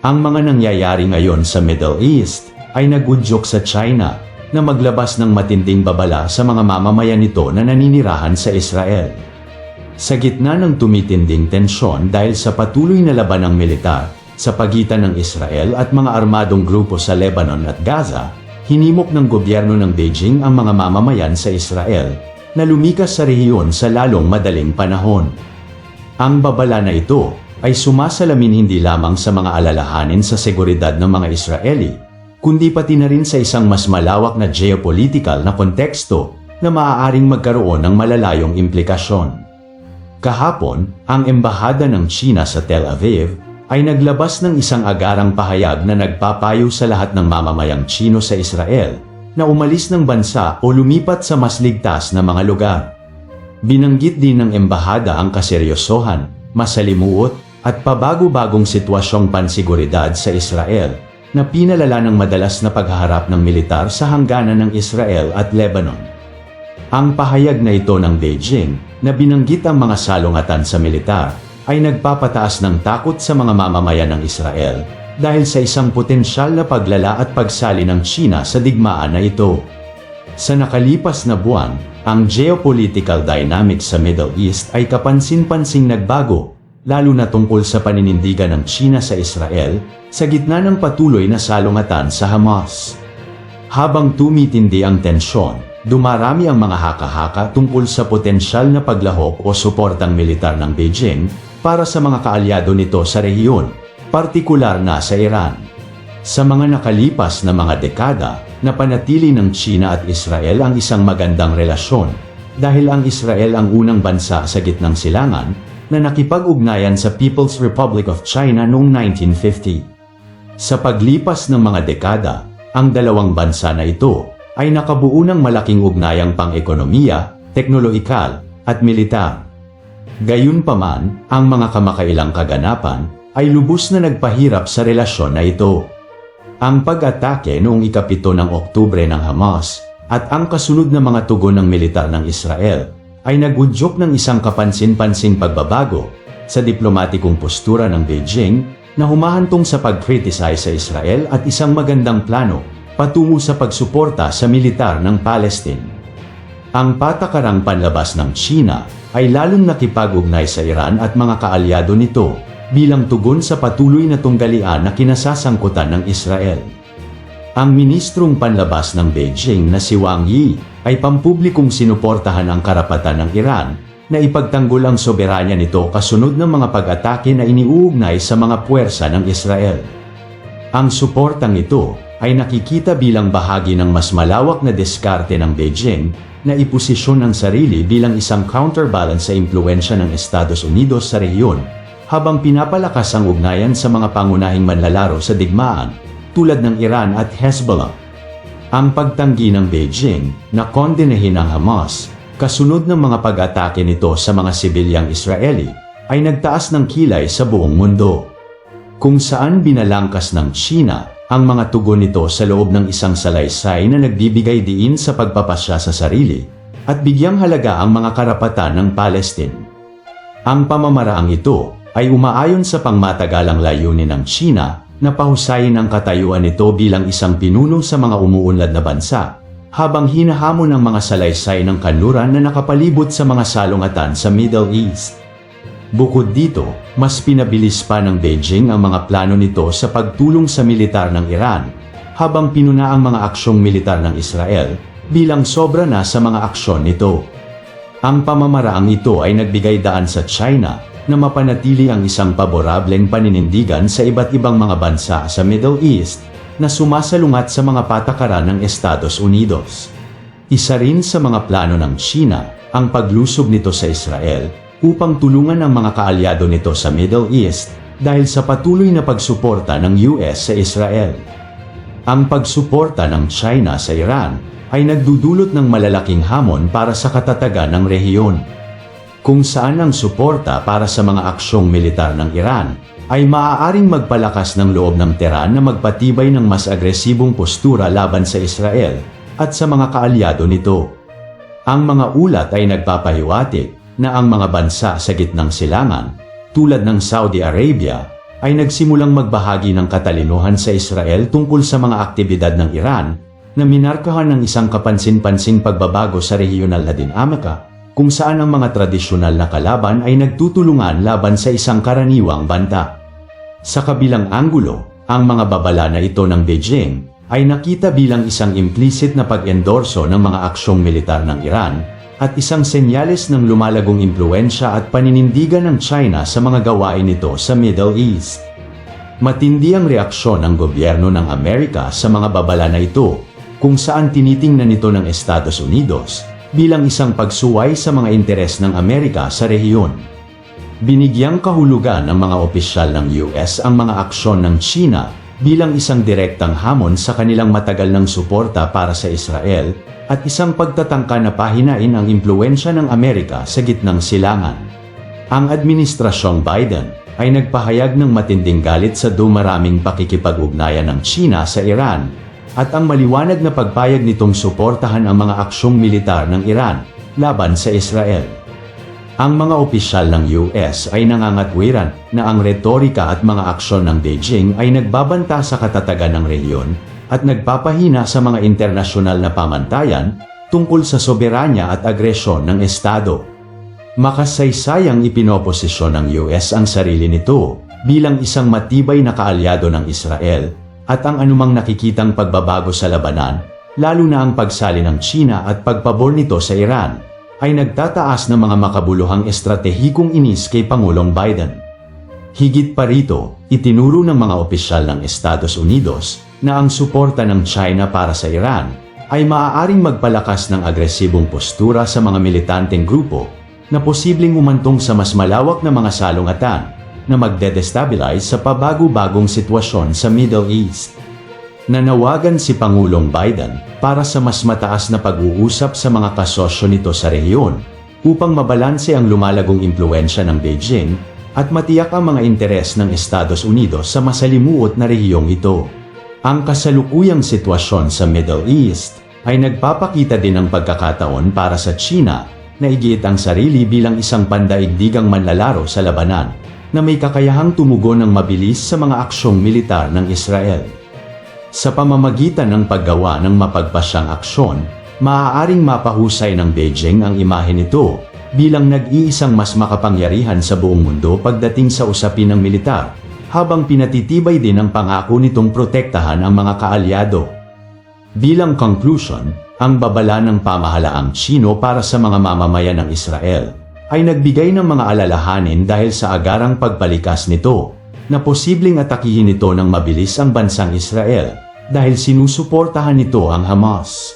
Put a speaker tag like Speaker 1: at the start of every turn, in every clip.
Speaker 1: Ang mga nangyayari ngayon sa Middle East ay nagudyok sa China na maglabas ng matinding babala sa mga mamamayan nito na naninirahan sa Israel. Sa gitna ng tumitinding tensyon dahil sa patuloy na labanang militar sa pagitan ng Israel at mga armadong grupo sa Lebanon at Gaza, hinimok ng gobyerno ng Beijing ang mga mamamayan sa Israel na lumikas sa rehiyon sa lalong madaling panahon. Ang babala na ito ay sumasalamin hindi lamang sa mga alalahanin sa seguridad ng mga Israeli, kundi pati na rin sa isang mas malawak na geopolitical na konteksto na maaaring magkaroon ng malalayong implikasyon. Kahapon, ang Embahada ng China sa Tel Aviv ay naglabas ng isang agarang pahayag na nagpapayo sa lahat ng mamamayang Chino sa Israel na umalis ng bansa o lumipat sa mas ligtas na mga lugar. Binanggit din ng embahada ang kaseryosohan, masalimuot, at pabago-bagong sitwasyong pansiguridad sa Israel na pinalala ng madalas na paghaharap ng militar sa hangganan ng Israel at Lebanon. Ang pahayag na ito ng Beijing na binanggit ang mga salungatan sa militar ay nagpapataas ng takot sa mga mamamayan ng Israel dahil sa isang potensyal na paglala at pagsali ng China sa digmaan na ito. Sa nakalipas na buwan, ang geopolitical dynamics sa Middle East ay kapansin-pansing nagbago, lalo na tungkol sa paninindigan ng China sa Israel sa gitna ng patuloy na salungatan sa Hamas. Habang tumitindi ang tensyon, dumarami ang mga haka-haka tungkol sa potensyal na paglahok o suportang militar ng Beijing para sa mga kaalyado nito sa rehiyon, partikular na sa Iran. Sa mga nakalipas na mga dekada, napanatili ng China at Israel ang isang magandang relasyon dahil ang Israel ang unang bansa sa gitnang silangan na nakipag-ugnayan sa People's Republic of China noong 1950. Sa paglipas ng mga dekada, ang dalawang bansa na ito ay nakabuo ng malaking ugnayang pang-ekonomiya, teknolohikal, at militar. Gayunpaman, ang mga kamakailang kaganapan ay lubos na nagpahirap sa relasyon na ito. Ang pag-atake noong ikapito ng Oktubre ng Hamas at ang kasunod na mga tugon ng militar ng Israel ay nagudyok ng isang kapansin-pansing pagbabago sa diplomatikong postura ng Beijing na humahantong sa pag-criticize sa Israel at isang magandang plano patungo sa pagsuporta sa militar ng Palestine. Ang patakarang panlabas ng China ay lalong nakipag-ugnay sa Iran at mga kaalyado nito bilang tugon sa patuloy na tunggalian na kinasasangkutan ng Israel. Ang ministrong panlabas ng Beijing na si Wang Yi ay pampublikong sinuportahan ang karapatan ng Iran na ipagtanggol ang soberanya nito kasunod ng mga pag-atake na iniuugnay sa mga puwersa ng Israel. Ang suportang ito ay nakikita bilang bahagi ng mas malawak na diskarte ng Beijing na iposisyon ang sarili bilang isang counterbalance sa impluensya ng Estados Unidos sa rehiyon habang pinapalakas ang ugnayan sa mga pangunahing manlalaro sa digmaan tulad ng Iran at Hezbollah. Ang pagtanggi ng Beijing na kondenehin ang Hamas kasunod ng mga pag-atake nito sa mga sibilyang Israeli ay nagtaas ng kilay sa buong mundo. Kung saan binalangkas ng China ang mga tugon nito sa loob ng isang salaysay na nagbibigay diin sa pagpapasya sa sarili at bigyang halaga ang mga karapatan ng Palestine. Ang pamamaraang ito ay umaayon sa pangmatagalang layunin ng China na pahusayin ang katayuan nito bilang isang pinuno sa mga umuunlad na bansa, habang hinahamon ng mga salaysay ng kanluran na nakapalibot sa mga salungatan sa Middle East. Bukod dito, mas pinabilis pa ng Beijing ang mga plano nito sa pagtulong sa militar ng Iran, habang pinuna ang mga aksyong militar ng Israel bilang sobra na sa mga aksyon nito. Ang pamamaraang ito ay nagbigay daan sa China na mapanatili ang isang paborableng paninindigan sa iba't ibang mga bansa sa Middle East na sumasalungat sa mga patakaran ng Estados Unidos. Isa rin sa mga plano ng China ang paglusob nito sa Israel upang tulungan ang mga kaalyado nito sa Middle East dahil sa patuloy na pagsuporta ng US sa Israel. Ang pagsuporta ng China sa Iran ay nagdudulot ng malalaking hamon para sa katatagan ng rehiyon. Kung saan ang suporta para sa mga aksyong militar ng Iran ay maaaring magpalakas ng loob ng Tehran na magpatibay ng mas agresibong postura laban sa Israel at sa mga kaalyado nito. Ang mga ulat ay nagpapahiwatig na ang mga bansa sa gitnang silangan, tulad ng Saudi Arabia, ay nagsimulang magbahagi ng katalinuhan sa Israel tungkol sa mga aktibidad ng Iran na minarkahan ng isang kapansin-pansing pagbabago sa regional na dinamika kung saan ang mga tradisyonal na kalaban ay nagtutulungan laban sa isang karaniwang banta. Sa kabilang anggulo, ang mga babala na ito ng Beijing ay nakita bilang isang implicit na pag-endorso ng mga aksyong militar ng Iran at isang senyales ng lumalagong impluensya at paninindigan ng China sa mga gawain nito sa Middle East. Matindi ang reaksyon ng gobyerno ng Amerika sa mga babala na ito kung saan tinitingnan nito ng Estados Unidos bilang isang pagsuway sa mga interes ng Amerika sa rehiyon. Binigyang kahulugan ng mga opisyal ng US ang mga aksyon ng China bilang isang direktang hamon sa kanilang matagal ng suporta para sa Israel at isang pagtatangka na pahinain ang impluensya ng Amerika sa gitnang silangan. Ang administrasyong Biden ay nagpahayag ng matinding galit sa dumaraming pakikipag-ugnayan ng China sa Iran at ang maliwanag na pagpayag nitong suportahan ang mga aksyong militar ng Iran laban sa Israel. Ang mga opisyal ng US ay nangangatwiran na ang retorika at mga aksyon ng Beijing ay nagbabanta sa katatagan ng rehiyon at nagpapahina sa mga internasyonal na pamantayan tungkol sa soberanya at agresyon ng Estado. Makasaysayang ipinoposisyon ng US ang sarili nito bilang isang matibay na kaalyado ng Israel at ang anumang nakikitang pagbabago sa labanan, lalo na ang pagsali ng China at pagpabor nito sa Iran, ay nagtataas ng mga makabuluhang estratehikong inis kay Pangulong Biden. Higit pa rito, itinuro ng mga opisyal ng Estados Unidos na ang suporta ng China para sa Iran ay maaaring magpalakas ng agresibong postura sa mga militanteng grupo na posibleng umantong sa mas malawak na mga salungatan na magde-destabilize sa pabago-bagong sitwasyon sa Middle East. Nanawagan si Pangulong Biden para sa mas mataas na pag-uusap sa mga kasosyo nito sa rehiyon upang mabalanse ang lumalagong impluensya ng Beijing at matiyak ang mga interes ng Estados Unidos sa masalimuot na rehiyong ito. Ang kasalukuyang sitwasyon sa Middle East ay nagpapakita din ng pagkakataon para sa China na igiit ang sarili bilang isang pandaigdigang manlalaro sa labanan na may kakayahang tumugon ng mabilis sa mga aksyong militar ng Israel. Sa pamamagitan ng paggawa ng mapagpasyang aksyon, maaaring mapahusay ng Beijing ang imahe nito bilang nag-iisang mas makapangyarihan sa buong mundo pagdating sa usapin ng militar, habang pinatitibay din ang pangako nitong protektahan ang mga kaalyado. Bilang conclusion, ang babala ng pamahalaang Chino para sa mga mamamayan ng Israel ay nagbigay ng mga alalahanin dahil sa agarang pagpalikas nito na posibleng atakihin nito ng mabilis ang bansang Israel dahil sinusuportahan nito ang Hamas.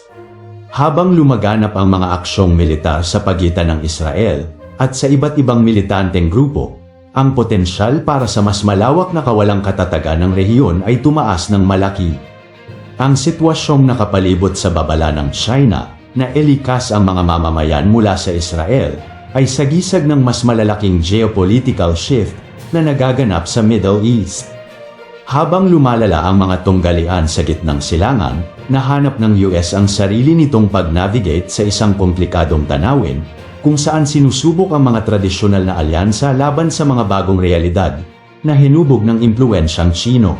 Speaker 1: Habang lumaganap ang mga aksyong militar sa pagitan ng Israel at sa iba't ibang militanteng grupo, ang potensyal para sa mas malawak na kawalang katatagan ng rehiyon ay tumaas ng malaki. Ang sitwasyong nakapalibot sa babala ng China na elikas ang mga mamamayan mula sa Israel ay sagisag ng mas malalaking geopolitical shift na nagaganap sa Middle East. Habang lumalala ang mga tunggalian sa gitnang silangan, nahanap ng US ang sarili nitong pag-navigate sa isang komplikadong tanawin kung saan sinusubok ang mga tradisyonal na alyansa laban sa mga bagong realidad na hinubog ng impluensyang Chino.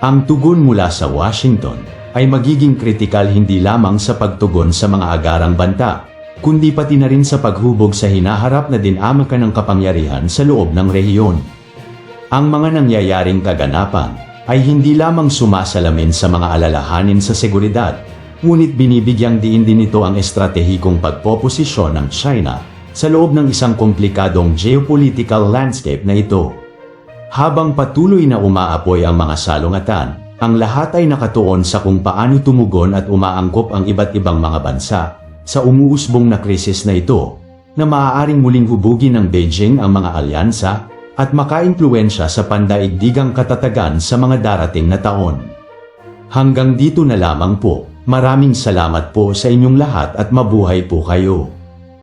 Speaker 1: Ang tugon mula sa Washington ay magiging kritikal hindi lamang sa pagtugon sa mga agarang banta, kundi pati na rin sa paghubog sa hinaharap na dinamika ng kapangyarihan sa loob ng rehiyon. Ang mga nangyayaring kaganapan ay hindi lamang sumasalamin sa mga alalahanin sa seguridad, ngunit binibigyang diin din ito ang estratehikong pagpoposisyon ng China sa loob ng isang komplikadong geopolitical landscape na ito. Habang patuloy na umaapoy ang mga salungatan, ang lahat ay nakatuon sa kung paano tumugon at umaangkop ang iba't ibang mga bansa sa umuusbong na krisis na ito na maaaring muling hubugin ng Beijing ang mga alyansa at makaimpluensya sa pandaigdigang katatagan sa mga darating na taon. Hanggang dito na lamang po, maraming salamat po sa inyong lahat at mabuhay po kayo.